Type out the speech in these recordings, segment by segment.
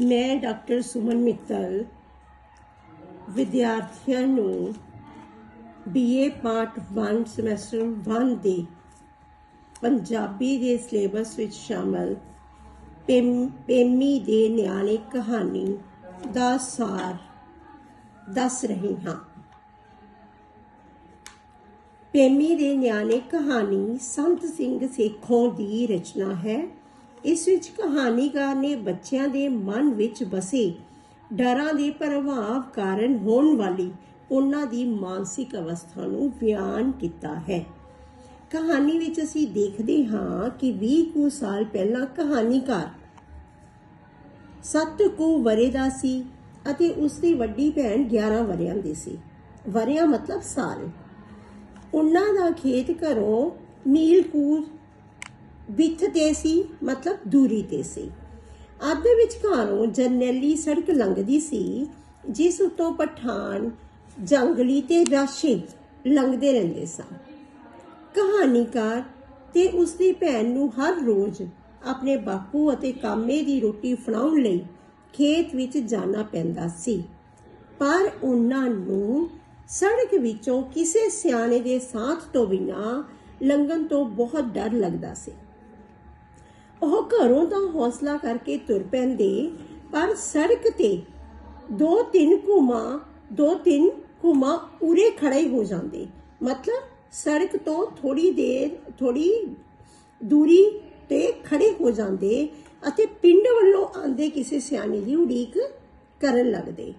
ਮੈਂ ਡਾਕਟਰ ਸੁਮਨ ਮਿੱਤਲ, ਵਿਦਿਆਰਥੀਆਂ ਨੂੰ ਬੀਏ ਪਾਰਟ 1 ਸਮੈਸਟਰ 1 ਦੇ ਪੰਜਾਬੀ ਦੇ ਸਿਲੇਬਸ ਵਿੱਚ ਸ਼ਾਮਲ ਪੇਮ- ਪੇਮੀ ਦੇ ਨਿਆਣੇ ਕਹਾਣੀ ਦਾ ਸਾਰ ਦੱਸ ਰਹੀ ਹਾਂ। ਪੇਮੀ ਦੇ ਨਿਆਣੇ ਕਹਾਣੀ ਸੰਤ ਸਿੰਘ ਸੇਖੋਂ ਦੀ ਰਚਨਾ ਹੈ। ਇਸ ਵਿੱਚ ਕਹਾਣੀਕਾਰ ਨੇ ਬੱਚਿਆਂ ਦੇ ਮਨ ਵਿੱਚ ਬਸੇ ਡਰਾਂ ਦੇ ਪ੍ਰਭਾਵ ਕਾਰਨ ਹੋਣ ਵਾਲੀ ਉਹਨਾਂ ਦੀ ਮਾਨਸਿਕ ਅਵਸਥਾ ਨੂੰ ਬਿਆਨ ਕੀਤਾ ਹੈ। ਕਹਾਣੀ ਵਿੱਚ ਅਸੀਂ ਦੇਖਦੇ ਹਾਂ ਕਿ 20 ਕੁ ਸਾਲ ਪਹਿਲਾਂ ਕਹਾਣੀਕਾਰ ਸੱਤ ਕੁ ਵਰੇ ਦਾ ਸੀ ਅਤੇ ਉਸ ਦੀ ਵੱਡੀ ਭੈਣ 11 ਵਰਿਆਂ ਦੀ ਸੀ। ਵਰਿਆਂ ਮਤਲਬ ਸਾਲ। ਉਹਨਾਂ ਦਾ ਖੇਤ ਘਰੋਂ ਨੀਲਕੂਰ ਵਿੱਥ ਤੇ ਸੀ, ਮਤਲਬ ਦੂਰੀ ਤੇ ਸੀ। ਅੱਧ ਵਿਚਕਾਰੋਂ ਜਰਨੈਲੀ ਸੜਕ ਲੰਘਦੀ ਸੀ, ਜਿਸ ਉੱਤੋਂ ਪਠਾਨ ਜੰਗਲੀ ਤੇ ਰਾਸ਼ੇ ਲੰਘਦੇ ਰਹਿੰਦੇ ਸਨ। ਕਹਾਣੀਕਾਰ ਤੇ ਉਸ ਦੀ ਭੈਣ ਨੂੰ ਹਰ ਰੋਜ਼ ਆਪਣੇ ਬਾਪੂ ਅਤੇ ਕਾਮੇ ਦੀ ਰੋਟੀ ਫੜਾਉਣ ਲਈ ਖੇਤ ਵਿੱਚ ਜਾਣਾ ਪੈਂਦਾ ਸੀ। ਪਰ ਉਹਨਾਂ ਨੂੰ ਸੜਕ ਵਿੱਚੋਂ ਕਿਸੇ ਸਿਆਣੇ ਦੇ ਸਾਥ ਤੋਂ ਬਿਨਾਂ ਲੰਘਣ ਤੋਂ ਬਹੁਤ ਡਰ ਲੱਗਦਾ ਸੀ। ਉਹ ਘਰੋਂ ਤਾਂ ਹੌਸਲਾ ਕਰਕੇ ਤੁਰ ਪੈਂਦੇ, ਪਰ ਸੜਕ ਤੇ ਦੋ ਤਿੰਨ ਘੁਮਾ, ਦੋ ਤਿੰਨ ਘੁਮਾ ਉਰੇ ਖੜੇ ਹੋ ਜਾਂਦੇ। ਮਤਲਬ ਸੜਕ ਤੋਂ ਥੋੜੀ ਦੇਰ ਥੋੜੀ ਦੂਰੀ ਤੇ ਖੜੇ ਹੋ ਜਾਂਦੇ ਅਤੇ ਪਿੰਡ ਵੱਲੋਂ ਆਂਦੇ ਕਿਸੇ ਸਿਆਣੇ ਦੀ ਉਡੀਕ ਕਰਨ ਲੱਗਦੇ।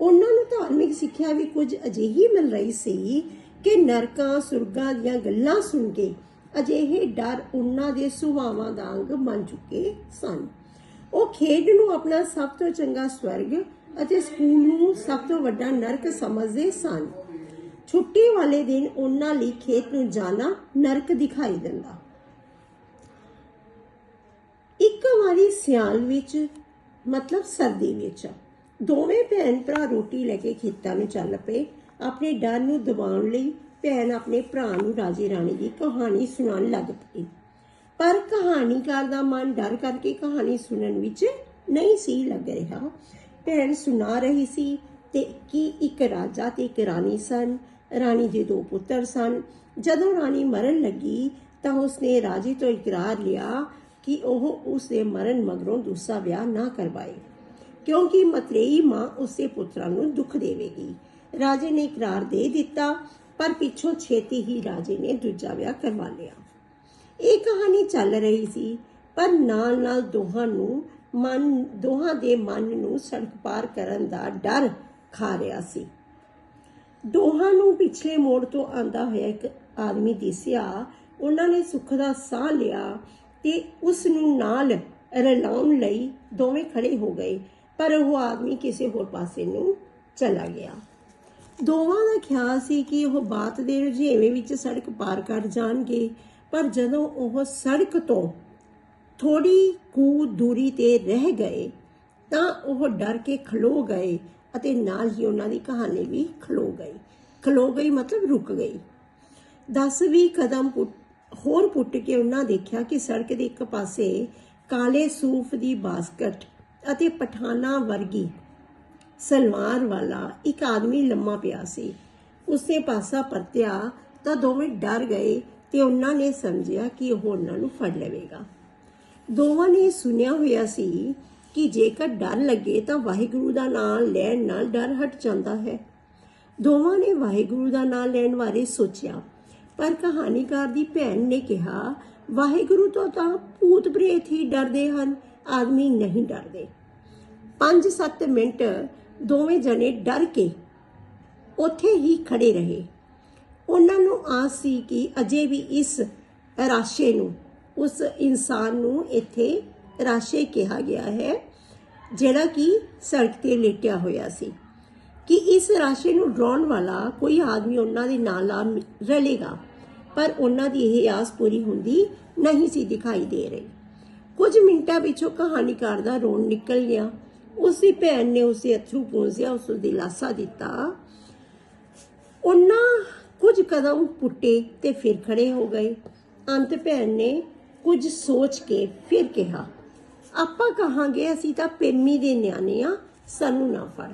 ਉਹਨਾਂ ਨੂੰ ਧਾਰਮਿਕ ਸਿੱਖਿਆ ਵੀ ਕੁਝ ਅਜਿਹੀ ਮਿਲ ਰਹੀ ਸੀ ਕਿ ਨਰਕਾਂ, ਸੁਰਗਾਂ ਦੀਆਂ ਗੱਲਾਂ ਸੁਣ ਕੇ ਅਜਿਹੇ ਡਰ ਉਹਨਾਂ ਦੇ ਸੁਭਾਵਾਂ ਦਾ ਅੰਗ ਬਣ ਚੁੱਕੇ ਸਨ। ਉਹ ਖੇਡ ਨੂੰ ਆਪਣਾ ਸਭ ਤੋਂ ਚੰਗਾ ਸਵਰਗ ਅਤੇ ਸਕੂਲ ਨੂੰ ਸਭ ਤੋਂ ਵੱਡਾ ਨਰਕ ਸਮਝਦੇ ਸਨ। ਛੁੱਟੀ ਵਾਲੇ ਦਿਨ ਉਹਨਾਂ ਲਈ ਖੇਤ ਨੂੰ ਜਾਣਾ ਨਰਕ ਦਿਖਾਈ ਦਿੰਦਾ। ਇੱਕ ਵਾਰੀ ਸਿਆਲ ਵਿੱਚ, ਮਤਲਬ ਸਰਦੀ ਵਿੱਚ, ਦੋਵੇਂ ਭੈਣ ਭਰਾ ਰੋਟੀ ਲੈ ਕੇ ਖੇਤਾਂ ਨੂੰ ਚੱਲ ਪਏ। ਆਪਣੇ ਡਰ ਨੂੰ ਦਬਾਉਣ ਲਈ ਭੈਣ ਆਪਣੇ ਭਰਾ ਨੂੰ ਰਾਜੇ ਰਾਣੀ ਦੀ ਕਹਾਣੀ ਸੁਣਾਉਣ ਲੱਗ ਪਈ। ਪਰ ਕਹਾਣੀਕਾਰ ਦਾ ਮਨ ਡਰ ਕਰਕੇ ਕਹਾਣੀ ਸੁਣਨ ਵਿੱਚ ਨਹੀਂ ਸੀ ਲੱਗ ਰਿਹਾ। ਭੈਣ ਸੁਣਾ ਰਹੀ ਸੀ ਤੇ ਕਿ ਇੱਕ ਰਾਜਾ ਤੇ ਇੱਕ ਰਾਣੀ ਸਨ। ਰਾਣੀ ਦੇ ਦੋ ਪੁੱਤਰ ਸਨ। ਜਦੋਂ ਰਾਣੀ ਮਰਨ ਲੱਗੀ ਤਾਂ ਉਸਨੇ ਰਾਜੇ ਤੋਂ ਇਕਰਾਰ ਲਿਆ ਕਿ ਉਹ ਉਸਦੇ ਮਰਨ ਮਗਰੋਂ ਦੂਸਰਾ ਵਿਆਹ ਨਾ ਕਰਵਾਏ, ਕਿਉਂਕਿ ਮਤਰੇਈ ਮਾਂ ਉਸੇ ਪੁੱਤਰਾਂ ਨੂੰ ਦੁੱਖ ਦੇਵੇਗੀ। ਰਾਜੇ ਨੇ ਇਕਰਾਰ ਦੇ ਦਿੱਤਾ ਪਰ ਪਿੱਛੋਂ ਛੇਤੀ ਹੀ ਰਾਜੇ ਨੇ ਦੂਜਾ ਵਿਆਹ ਕਰਵਾ ਲਿਆ। ਇਹ ਕਹਾਣੀ ਚੱਲ ਰਹੀ ਸੀ, ਪਰ ਨਾਲ-ਨਾਲ ਦੋਹਾਂ ਨੂੰ ਮਨ, ਦੋਹਾਂ ਦੇ ਮਨ ਨੂੰ ਸੜਕ ਪਾਰ ਕਰਨ ਦਾ ਡਰ ਖਾ ਰਿਹਾ ਸੀ। ਦੋਹਾਂ ਨੂੰ ਪਿਛਲੇ ਮੋੜ ਤੋਂ ਆਂਦਾ ਹੋਇਆ ਇੱਕ ਆਦਮੀ ਦਿਸਿਆ। ਉਹਨਾਂ ਨੇ ਸੁੱਖ ਦਾ ਸਾਹ ਲਿਆ ਤੇ ਉਸ ਨੂੰ ਨਾਲ ਰਲਾਉਣ ਲਈ ਦੋਵੇਂ ਖੜੇ ਹੋ ਗਏ, ਪਰ ਉਹ ਆਦਮੀ ਕਿਸੇ ਹੋਰ ਪਾਸੇ ਨੂੰ ਚਲਾ ਗਿਆ। ਦੋਵਾਂ ਦਾ ਖਿਆਲ ਸੀ ਕਿ ਉਹ ਬਾਤ ਦੇ ਰੁਝੇਵੇਂ ਵਿੱਚ ਸੜਕ ਪਾਰ ਕਰ ਜਾਣਗੇ, ਪਰ ਜਦੋਂ ਉਹ ਸੜਕ ਤੋਂ ਥੋੜੀ ਕੁ ਦੂਰੀ ਤੇ ਰਹਿ ਗਏ, ਤਾਂ ਉਹ ਡਰ ਕੇ ਖਲੋ ਗਏ ਅਤੇ ਨਾਲ ਹੀ ਉਹਨਾਂ ਦੀ ਕਹਾਣੀ ਵੀ ਖਲੋ ਗਈ। ਖਲੋ ਗਈ ਮਤਲਬ ਰੁਕ ਗਈ। 10-20 ਕਦਮ ਪੁੱਟ- ਹੋਰ ਪੁੱਟ ਕੇ ਉਹਨਾਂ ਦੇਖਿਆ ਕਿ ਸੜਕ ਦੇ ਇੱਕ ਪਾਸੇ ਕਾਲੇ ਸੂਫ ਦੀ ਬਾਸਕਟ ਅਤੇ ਪਠਾਨਾ ਵਰਗੀ ਸਲਵਾਰ ਵਾਲਾ ਇੱਕ ਆਦਮੀ ਲੰਮਾ ਪਿਆ ਸੀ। ਉਸਨੇ ਪਾਸਾ ਪਰਤਿਆ ਤਾਂ ਦੋਵੇਂ ਡਰ ਗਏ ਤੇ ਉਹਨਾਂ ਨੇ ਸਮਝਿਆ ਕਿ ਉਹ ਉਹਨਾਂ ਨੂੰ ਫੜ ਲਵੇਗਾ। ਦੋਵਾਂ ਨੇ ਸੁਨਿਆ ਹੋਇਆ ਸੀ ਕਿ ਜੇਕਰ ਡਰ ਲੱਗੇ ਤਾਂ ਵਾਹਿਗੁਰੂ ਦਾ ਨਾਮ ਲੈਣ ਨਾਲ ਡਰ ਹਟ ਜਾਂਦਾ ਹੈ। ਦੋਵਾਂ ਨੇ ਵਾਹਿਗੁਰੂ ਦਾ ਨਾਮ ਲੈਣ ਬਾਰੇ ਸੋਚਿਆ, ਪਰ ਕਹਾਣੀਕਾਰ ਦੀ ਭੈਣ ਨੇ ਕਿਹਾ, ਵਾਹਿਗੁਰੂ ਤੋਂ ਤਾਂ ਭੂਤ ਪ੍ਰੇਤ ਹੀ ਡਰਦੇ ਹਨ, ਆਦਮੀ ਨਹੀਂ ਡਰਦੇ। 5-7 ਮਿੰਟ ਦੋਵੇਂ ਜਣੇ ਡਰ ਕੇ ਉੱਥੇ ਹੀ ਖੜੇ ਰਹੇ। ਉਹਨਾਂ ਨੂੰ ਆਸ ਸੀ ਕਿ ਅਜੇ ਵੀ ਇਸ ਰਾਸ਼ੇ ਨੂੰ, ਉਸ ਇਨਸਾਨ ਨੂੰ ਇੱਥੇ ਰਾਸ਼ੇ ਕਿਹਾ ਗਿਆ ਹੈ, ਜਿਹੜਾ ਕਿ ਸੜਕ ਤੇ ਲੇਟਿਆ ਹੋਇਆ ਸੀ। ਕਿ ਇਸ ਰਾਸ਼ੇ ਨੂੰ ਡਰਾਉਣ ਵਾਲਾ ਕੋਈ ਆਦਮੀ ਉਹਨਾਂ ਦੇ ਨਾਲ ਆ ਰਲੇਗਾ, ਪਰ ਉਹਨਾਂ ਦੀ ਇਹ ਆਸ ਪੂਰੀ ਹੁੰਦੀ ਨਹੀਂ ਸੀ ਦਿਖਾਈ ਦੇ ਰਹੀ। ਕੁਝ ਮਿੰਟਾਂ ਵਿੱਚੋਂ ਕਹਾਣੀਕਾਰ ਦਾ ਰੋਣ ਨਿਕਲ ਗਿਆ। ਉਸ ਦੀ ਭੈਣ ਨੇ ਉਸੇ ਅਥਰੂ ਪੂੰਝਿਆ ਉਸ ਨੂੰ ਦਿਲਾਸਾ ਦਿੱਤਾ। ਉਹਨਾਂ ਕੁਝ ਕਦਮ ਪੁੱਟੇ ਤੇ ਫਿਰ ਖੜੇ ਹੋ ਗਏ। ਅੰਤ ਭੈਣ ਨੇ ਕੁਝ ਸੋਚ ਕੇ ਫਿਰ ਕਿਹਾ, ਆਪਾਂ ਕਹਾਂਗੇ ਅਸੀਂ ਤਾਂ ਪੇਮੀ ਦੇ ਨਿਆਣੇ ਆ, ਸਾਨੂੰ ਨਾ ਫੜ।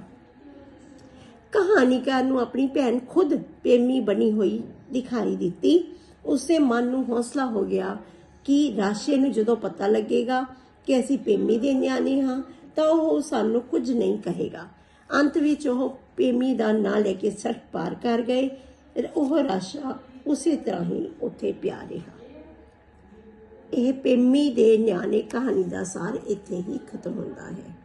ਕਹਾਣੀਕਾਰ ਨੂੰ ਆਪਣੀ ਭੈਣ ਖੁਦ ਪੇਮੀ ਬਣੀ ਹੋਈ ਦਿਖਾਈ ਦਿੱਤੀ। ਉਸੇ ਮਨ ਨੂੰ ਹੌਸਲਾ ਹੋ ਗਿਆ ਕਿ ਰਾਸ਼ੇ ਨੂੰ ਜਦੋਂ ਪਤਾ ਲੱਗੇਗਾ ਕਿ ਅਸੀਂ ਪੇਮੀ ਦੇ ਨਿਆਣੇ ਹਾਂ ਤਾਂ ਉਹ ਸਾਨੂੰ ਕੁਝ ਨਹੀਂ ਕਹੇਗਾ। ਅੰਤ ਵਿੱਚ ਉਹ ਪੇਮੀ ਦਾ ਨਾਂ ਲੈ ਕੇ ਸੜਕ ਪਾਰ ਕਰ ਗਏ। ਉਹ ਰਾਸ਼ਾ ਉਸੇ ਤਰ੍ਹਾਂ ਹੀ ਉੱਥੇ ਪਿਆ ਰਿਹਾ। ਇਹ ਪੇਮੀ ਦੇ ਨਿਆਣੇ ਕਹਾਣੀ ਦਾ ਸਾਰ ਇੱਥੇ ਹੀ ਖਤਮ ਹੁੰਦਾ ਹੈ।